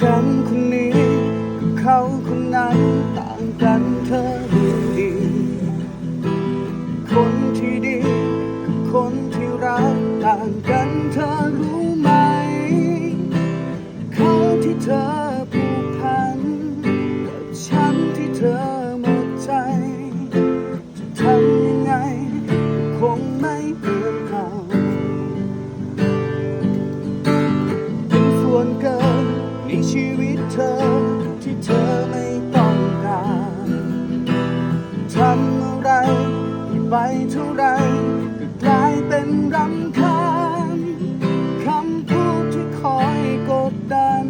ฉันคนนี้กับเขาคนนั้นต่างกันเธอ ไปเท่าไรก็กลายเป็นรำคาญคำพูดที่คอยกดดัน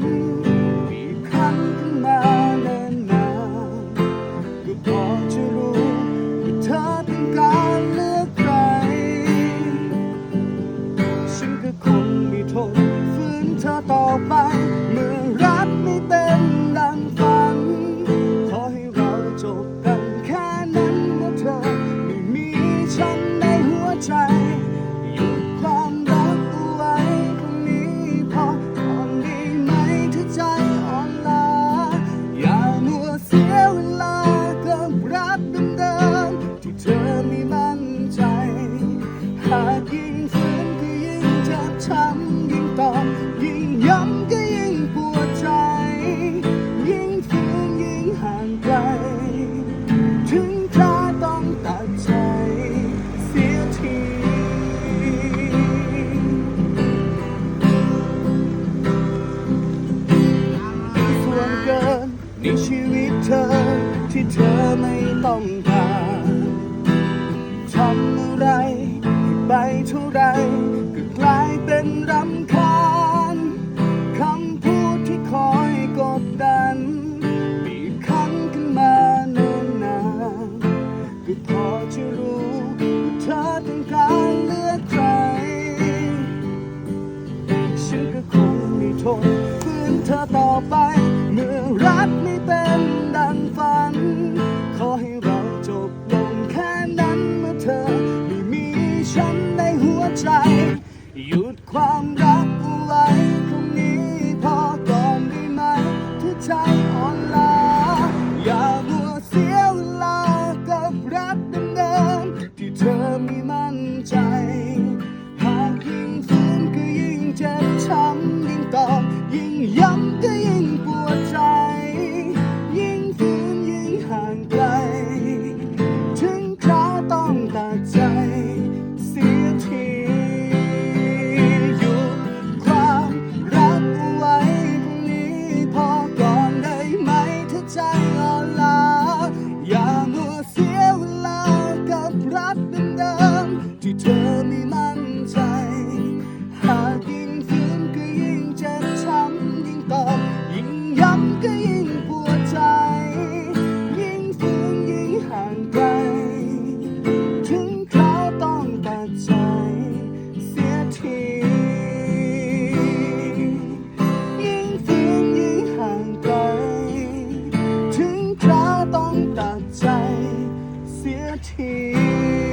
บีบคั้นขึ้นมาเนิ่นนานก็พอจะรู้ว่าเธอต้องการเลือกใคร ฉันก็คงไม่ทนฝืนเธอต่อไปเมื่อรัก ในชีวิตเธอที่เธอไม่ต้องการทำอะไรไปเท่าไรก็กลายเป็นรำคาญคำพูดที่คอยกดดันบีบคั้นขึ้นมาเนิ่นนานก็พอจะรู้ว่าเธอต้องการเลือกใครฉันก็คงไม่ทน นเธอต่อไป เมื่อรักไม่เป็นดังฝัน ขอให้เราจบลงแค่นั้นเมื่อเธอไม่มีฉันในหัวใจ หยุดความรักอาไว้คงนี้พอก่อนได้ไหมที่ใจอ่อนล้าอย่ามัวเสียเวลากับรักเดิมๆที่เธอ ยิ่งย้ำก็ยิ่งปวดใจ ยิ่งฝืนยิ่งห่างไกล ถึงคราต้องตัดใจเสียทีหยุดความรักเอาไว้พรุ่นี้พอก่อนได้ไหมถ้าใจอ่อนล้าอย่ามัวเสียเวลากับรัก Thank you.